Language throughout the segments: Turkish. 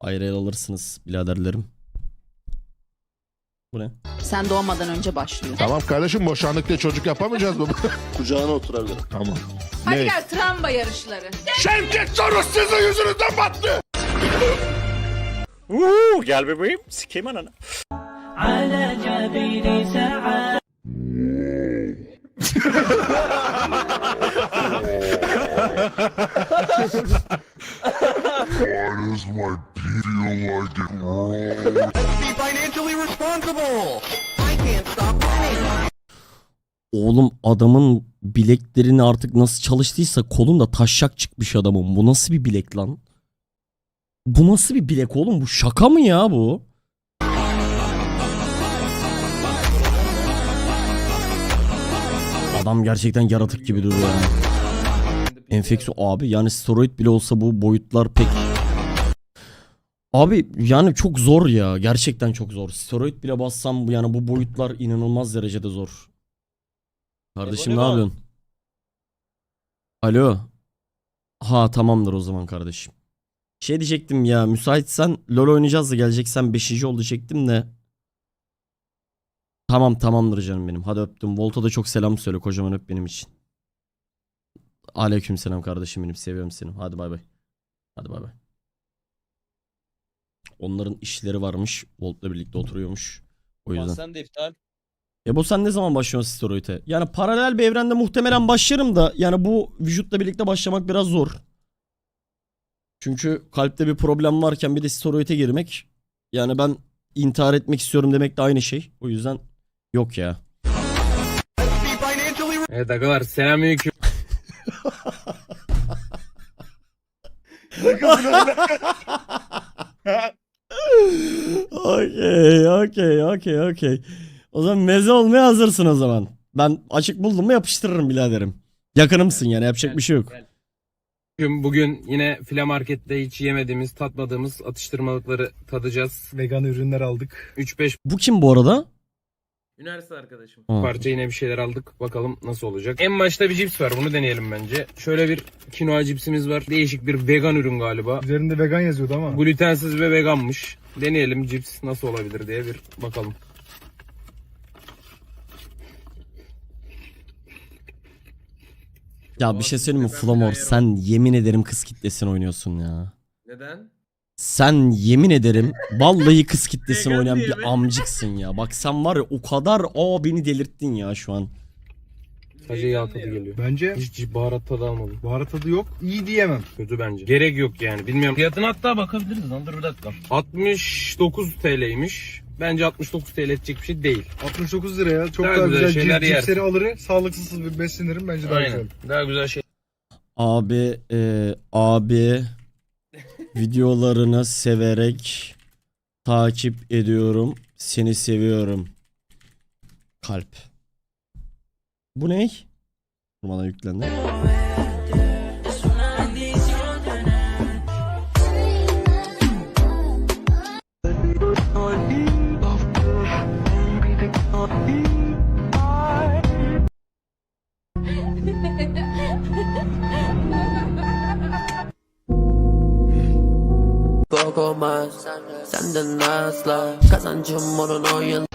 Ayrı el alırsınız biraderlerim. Bu ne? Sen doğmadan önce başlıyor. Tamam kardeşim boşandık diye çocuk yapamayacağız mı? Kucağına oturabilir. tamam. Hadi Ne? gel tramvay yarışları. Şevket Soros sizin yüzünüzden battı. Uuu gel bebeğim sikeyim ananı. على جبين financially responsible. I can't stop winning. Oğlum adamın bileklerini artık nasıl çalıştıysa kolunda taşşak çıkmış adamın. Bu nasıl bir bilek lan? Bu nasıl bir bilek oğlum? Bu şaka mı ya bu? Adam gerçekten yaratık gibi duruyor. Yani. Enfeksiyon abi yani steroid bile olsa bu boyutlar pek Abi yani çok zor ya. Gerçekten çok zor. Steroid bile bassam yani bu boyutlar inanılmaz derecede zor. Kardeşim ne yapıyorsun? Alo. Ha tamamdır o zaman kardeşim. Şey diyecektim ya müsaitsen LoL oynayacağız da geleceksen 5. oldu çektim de. Tamam tamamdır canım benim. Hadi öptüm. Volta da çok selam söyle kocaman öp benim için. Aleyküm selam kardeşim benim. Seviyorum seni. Hadi bay bay. Hadi bay bay. Onların işleri varmış. Volt'la birlikte oturuyormuş. O yüzden. Sen de iptal. E bu sen ne zaman başlıyorsun steroide? Yani paralel bir evrende muhtemelen başlarım da yani bu vücutla birlikte başlamak biraz zor. Çünkü kalpte bir problem varken bir de steroide girmek yani ben intihar etmek istiyorum demek de aynı şey. O yüzden yok ya. Evet arkadaşlar selamünaleyküm. Okey, okey, okey, okey. O zaman meze olmaya hazırsın o zaman. Ben açık buldum mu yapıştırırım biraderim. Yakınımsın yani yapacak bir şey yok. Bugün yine file markette hiç yemediğimiz, tatmadığımız atıştırmalıkları tadacağız. Vegan ürünler aldık. 3-5 Bu kim bu arada? Üniversite arkadaşım. Ha. Parça yine bir şeyler aldık. Bakalım nasıl olacak. En başta bir cips var. Bunu deneyelim bence. Şöyle bir kinoa cipsimiz var. Değişik bir vegan ürün galiba. Üzerinde vegan yazıyordu ama. Glutensiz ve veganmış. Deneyelim cips nasıl olabilir diye bir bakalım. Ya bir şey söyleyeyim mi Flamor sen yemin ederim kız kitlesini oynuyorsun ya. Neden? Sen yemin ederim vallahi kız kitlesini oynayan bir amcıksın ya. Bak sen var ya o kadar aa beni delirttin ya şu an. Sadece yağ tadı geliyor. Bence Hiç baharat tadı almadım. baharat tadı yok. İyi diyemem. Kötü bence. Gerek yok yani. Bilmiyorum. Fiyatına hatta bakabiliriz lan. Dur bir dakika. 69 TL'ymiş. Bence 69 TL edecek bir şey değil. 69 liraya çok Daha daha, güzel güzel, şeyler cip, cipsleri yersin. alır. Sağlıksız bir beslenirim bence daha Aynen. güzel. Daha güzel şey. Abi e, abi videolarını severek takip ediyorum. Seni seviyorum. Kalp. Bu ne? Bana yüklendi. poco más Senden asla kazancım onun oyun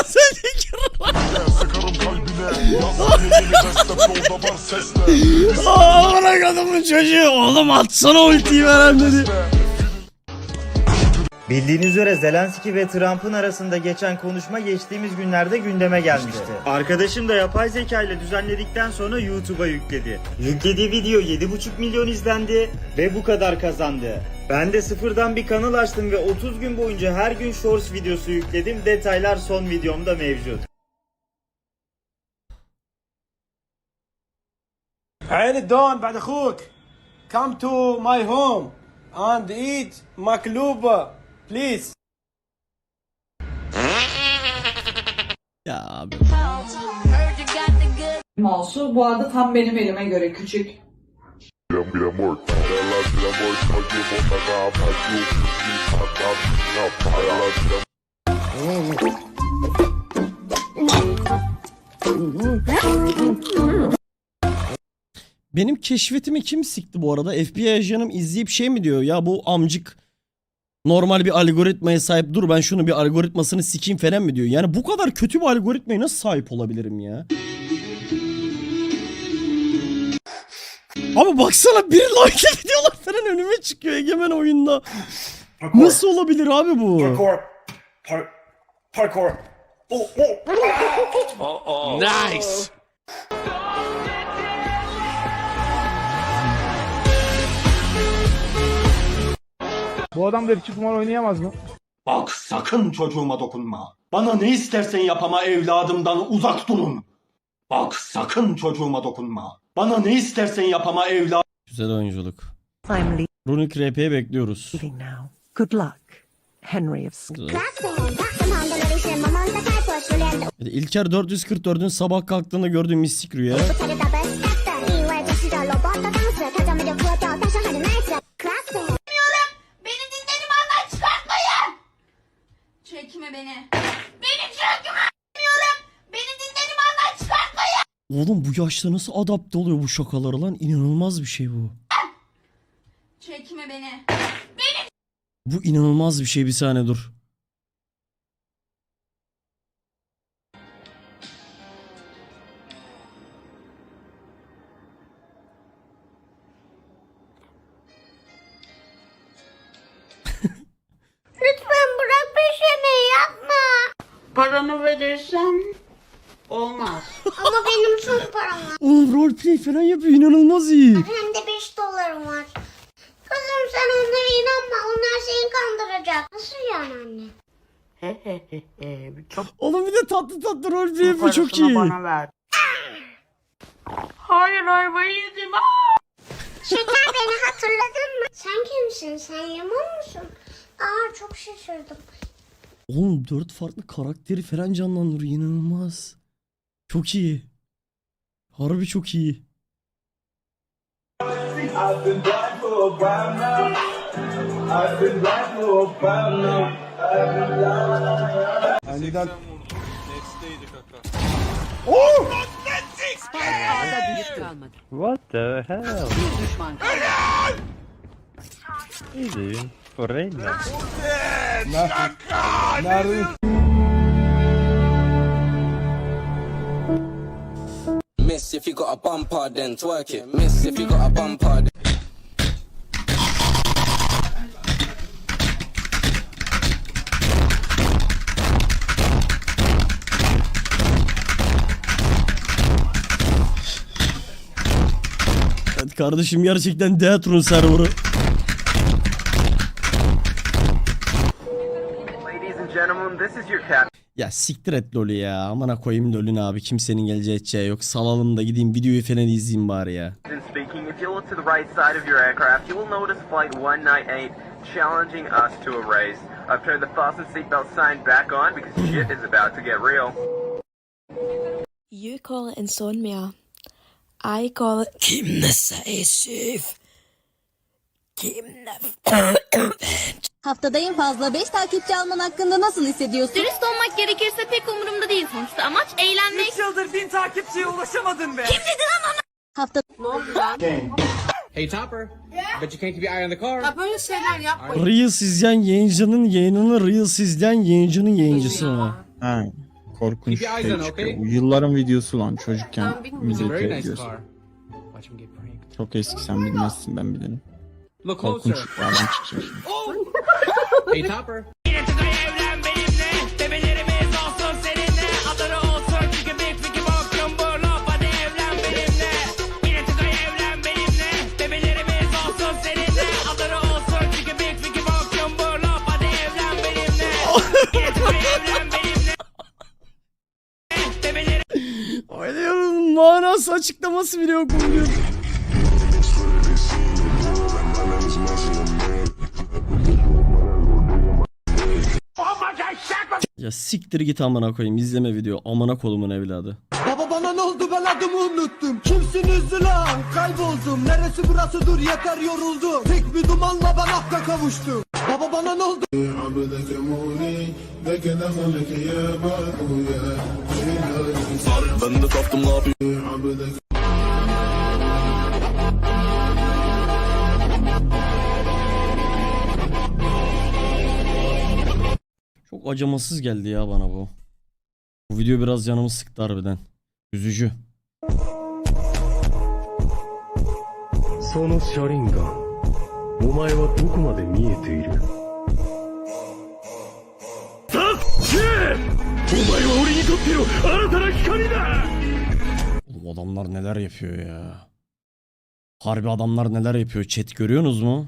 Az önceki Sıkarım kalbine. Yazan yeni beste var sesle. Kadının çocuğu. Oğlum atsana ultiyi veren dedi. Bildiğiniz üzere Zelenski ve Trump'ın arasında geçen konuşma geçtiğimiz günlerde gündeme gelmişti. Arkadaşım da yapay zeka ile düzenledikten sonra YouTube'a yükledi. Yüklediği video 7,5 milyon izlendi ve bu kadar kazandı. Ben de sıfırdan bir kanal açtım ve 30 gün boyunca her gün Shorts videosu yükledim. Detaylar son videomda mevcut. عين الدون بعد اخوك come to my home and eat مقلوبة please Ya abi. Mouse'u bu arada tam benim elime göre küçük. Mi amor, ela mi mi para, Benim keşfetimi kim sikti bu arada? FBI ajanım izleyip şey mi diyor? Ya bu amcık normal bir algoritmaya sahip. Dur ben şunu bir algoritmasını sikeyim falan mı diyor? Yani bu kadar kötü bir algoritmaya nasıl sahip olabilirim ya? Ama baksana bir like videolar falan önüme çıkıyor Egemen oyunda. Nasıl olabilir abi bu? Parkour. Par parkour. Oh, oh. Nice. Bu adam da iki kumar oynayamaz mı? Bak sakın çocuğuma dokunma. Bana ne istersen yap ama evladımdan uzak durun. Bak sakın çocuğuma dokunma. Bana ne istersen yap ama evladım. Güzel oyunculuk. Finally Runic RP'ye bekliyoruz. leaving now. Good luck, Henry of Scotland. Bir de İlker 444'ün sabah kalktığında gördüğüm mistik rüya. Beni dinledim andan çıkartmayın. Çekme beni. Beni çekme. Oğlum bu yaşta nasıl adapte oluyor bu şakalara lan? İnanılmaz bir şey bu. Çekme beni. Bu inanılmaz bir şey bir saniye dur. Lütfen bırak peşimi yapma. Paranı verirsem olmaz. Ama benim son param var. Oğlum roleplay falan yapıyor inanılmaz iyi. Hem de 5 dolarım var. Kızım sen onlara inanma. Onlar seni kandıracak. Nasıl yani anne? Oğlum bir de tatlı tatlı roleplay yapıyor çok iyi. Hayır ayvayı yedim. Şeker beni hatırladın mı? Sen kimsin? Sen Yaman musun? Aa çok şaşırdım. Oğlum dört farklı karakteri falan canlandırıyor inanılmaz. Çok iyi. Harbi çok iyi. Aniden What the hell? Easy. Correndo. nerede? Miss if you got a bumper then twerk it Miss if you got a bumper Evet kardeşim gerçekten Deatrun serverı. Ya siktir et LoL'ü ya. Amına koyayım LoL'ün abi. Kimsenin geleceği edeceği yok. Salalım da gideyim videoyu falan izleyeyim bari ya. Speaking, if you look to the right side of your aircraft, you will notice flight 198 challenging us to a race. I've turned the fasten seatbelt sign back on because shit is about to get real. You call it insomnia. I call it... Kim ne şef? Kim ne Haftada en fazla 5 takipçi alman hakkında nasıl hissediyorsun? Dürüst olmak gerekirse pek umurumda değil sonuçta. Amaç eğlenmek. 3 yıldır 1000 takipçiye ulaşamadın be. Hafta... Hey Topper, bet you can't keep your eye on the car. Ya böyle şeyler yapma. Reels izleyen yayıncının yayınını Reels izleyen yayıncının yayıncısı mı? Ha, korkunç şey okay? Yılların videosu lan çocukken nice ediyorsun. Çok eski sen bilmezsin ben bilirim. Look Korkunç closer. yerden çıkacak. Hey Topper. Oynuyorum manası açıklaması bile yok bunun Ya siktir git amına koyayım izleme video amına kolumun evladı. Baba bana ne oldu ben adımı unuttum. Kimsiniz lan? Kayboldum. Neresi burası dur yeter yoruldum. Tek bir dumanla ben hakka kavuştum. Baba bana ne oldu? Ben de taktım ne yapayım Çok acımasız geldi ya bana bu. Bu video biraz canımı sıktı harbiden. Üzücü. Sono Sharingan. Omae wa doku made miete iru? Sasuke! Omae wa ori ni totte no anata hikari da! Oğlum adamlar neler yapıyor ya. Harbi adamlar neler yapıyor chat görüyorsunuz mu?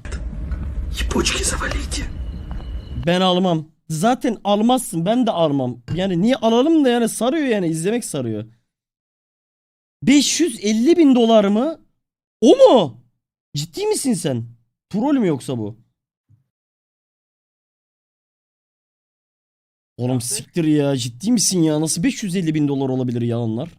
Ben almam. Zaten almazsın. Ben de almam. Yani niye alalım da yani sarıyor yani. izlemek sarıyor. 550 bin dolar mı? O mu? Ciddi misin sen? Troll mü yoksa bu? Oğlum siktir ya. Ciddi misin ya? Nasıl 550 bin dolar olabilir ya onlar?